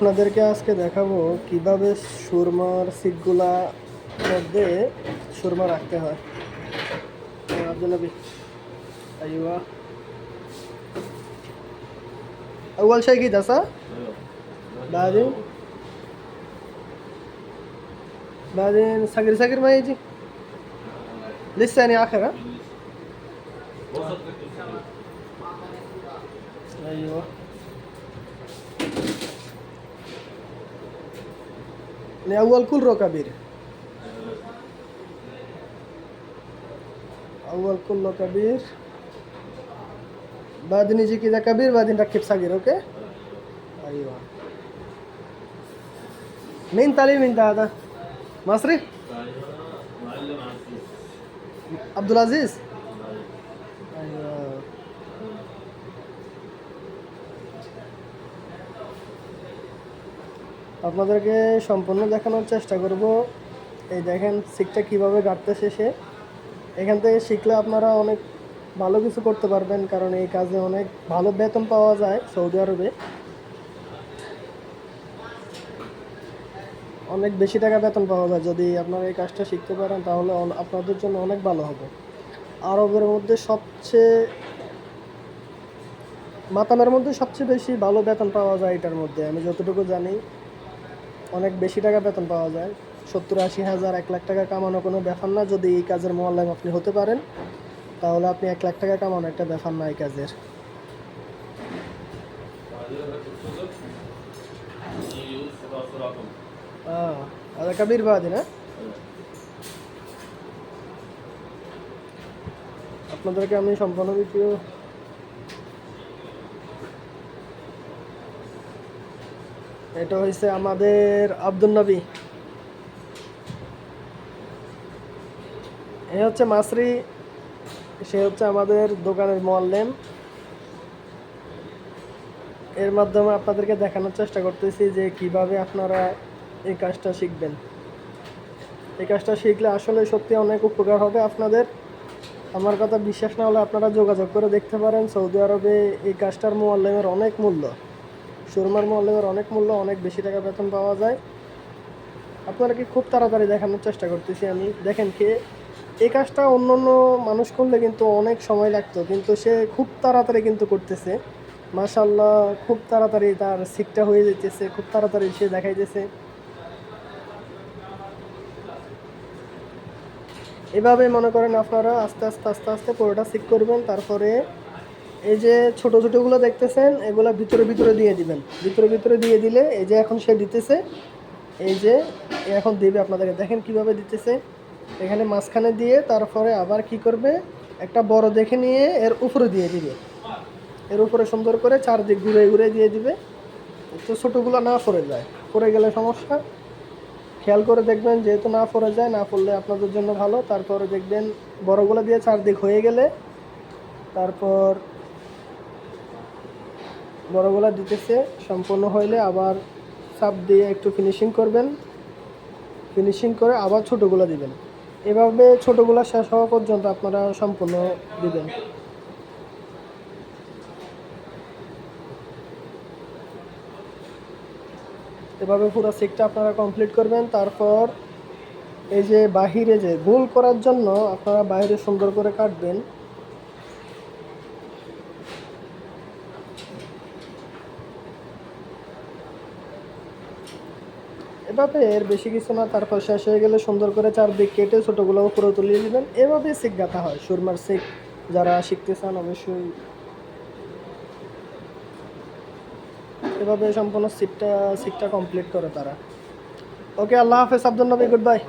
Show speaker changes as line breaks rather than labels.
আপনাদেরকে আজকে দেখাবো কিভাবে সুরমার সিটগুলা মধ্যে সুরমা রাখতে হয় আব্দুল নবী আইয়া أول شيء كده صح؟ بعدين بعدين صغير صغير ما يجي لسه يعني آخر ها؟ أيوه يعني أول كله كبير أول كله كبير بعدين يجي كذا كبير بعدين ركب صغير أوكي أيوه مين تعليم أنت هذا مصري عبد العزيز أيوه আপনাদেরকে সম্পূর্ণ দেখানোর চেষ্টা করব। এই দেখেন, শিখটা কীভাবে গাঁটতেছে সে এখান থেকে শিখলে আপনারা অনেক ভালো কিছু করতে পারবেন, কারণ এই কাজে অনেক ভালো বেতন পাওয়া যায় সৌদি আরবে। অনেক বেশি টাকা বেতন পাওয়া যায়। যদি আপনারা এই কাজটা শিখতে পারেন, তাহলে আপনাদের জন্য অনেক ভালো হবে। আরবের মধ্যে সবচেয়ে মাতামের মধ্যে সবচেয়ে বেশি ভালো বেতন পাওয়া যায় এটার মধ্যে, আমি যতটুকু জানি। অনেক বেশি টাকা বেতন পাওয়া যায়। সত্তর, আশি হাজার, এক লাখ টাকা কামানো কোনো ব্যাপার না। যদি এই কাজের মোয়াল্লাম আপনি হতে পারেন, তাহলে আপনি এক লাখ টাকা কামানো একটা ব্যাপার না এই কাজের। আচ্ছা বাদি না আপনাদেরকে আমি সম্পূর্ণ কিছু এটা হয়েছে আমাদের আব্দুল নবী। এ হচ্ছে মাসরি সে হচ্ছে আমাদের দোকানের মোয়াল্লেম। এর মাধ্যমে আপনাদেরকে দেখানোর চেষ্টা করতেছি যে কীভাবে আপনারা এই কাজটা শিখবেন। এই কাজটা শিখলে আসলে সত্যি অনেক উপকার হবে আপনাদের। আমার কথা বিশ্বাস না হলে আপনারা যোগাযোগ করে দেখতে পারেন সৌদি আরবে এই কাজটার মোয়াল্লেমের অনেক মূল্য। সুরমার মোয়াল্লেমের অনেক মূল্য, অনেক বেশি টাকা বেতন পাওয়া যায়। আপনাদেরকে খুব তাড়াতাড়ি দেখানোর চেষ্টা করতেছি আমি। দেখেন কে, এই কাজটা অন্য অন্য মানুষ করলে কিন্তু অনেক সময় লাগতো, কিন্তু সে খুব তাড়াতাড়ি কিন্তু করতেছে। মাশাল্লাহ খুব তাড়াতাড়ি তার শিকটা হয়ে যেতেছে খুব তাড়াতাড়ি সে দেখাইতেছে। এভাবে মনে করেন আপনারা আস্তে আস্তে আস্তে আস্তে পুরোটা শিক করবেন, তারপরে এই যে ছোট ছোটোগুলো দেখতেছেন, এগুলো ভিতরে ভিতরে দিয়ে দিবেন। ভিতরে ভিতরে দিয়ে দিলে এই যে এখন সে দিতেছে, এই যে এখন দেবে আপনাদেরকে। দেখেন কীভাবে দিতেছে। এখানে মাঝখানে দিয়ে তারপরে আবার কি করবে? একটা বড় দেখে নিয়ে এর উপরে দিয়ে দিবে। এর উপরে সুন্দর করে চারদিক ঘুরে ঘুরে দিয়ে দিবে। তো ছোটোগুলো না পড়ে যায়। পড়ে গেলে সমস্যা। খেয়াল করে দেখবেন, যেহেতু না পড়ে যায়, না পড়লে আপনাদের জন্য ভালো। তারপরে দেখবেন, বড়গুলো দিয়ে চারদিক হয়ে গেলে তারপর বড়গুলা দিতেছে, সম্পূর্ণ হইলে আবার চাপ দিয়ে একটু ফিনিশিং করবেন। ফিনিশিং করে আবার ছোটোগুলো দিবেন। এভাবে ছোটোগুলো শেষ হওয়া পর্যন্ত আপনারা সম্পূর্ণ দিবেন। এভাবে পুরো সিকটা আপনারা কমপ্লিট করবেন। তারপর এই যে বাহিরে যে গোল করার জন্য আপনারা বাইরে সুন্দর করে কাটবেন। এভাবে এর বেশি কিছু না, তারপর শেষ হয়ে গেলে সুন্দর করে চারদিক কেটে ছোটোগুলো উপরে তুলিয়ে দেবেন এভাবে শিখ গাঁথা হয়, সুরমার শিখ। যারা শিখতে চান অবশ্যই এভাবে সম্পূর্ণ সিটটা শিখটা কমপ্লিট করে তারা। ওকে, আল্লাহ হাফেজ, আব্দুল নবী গুড বাই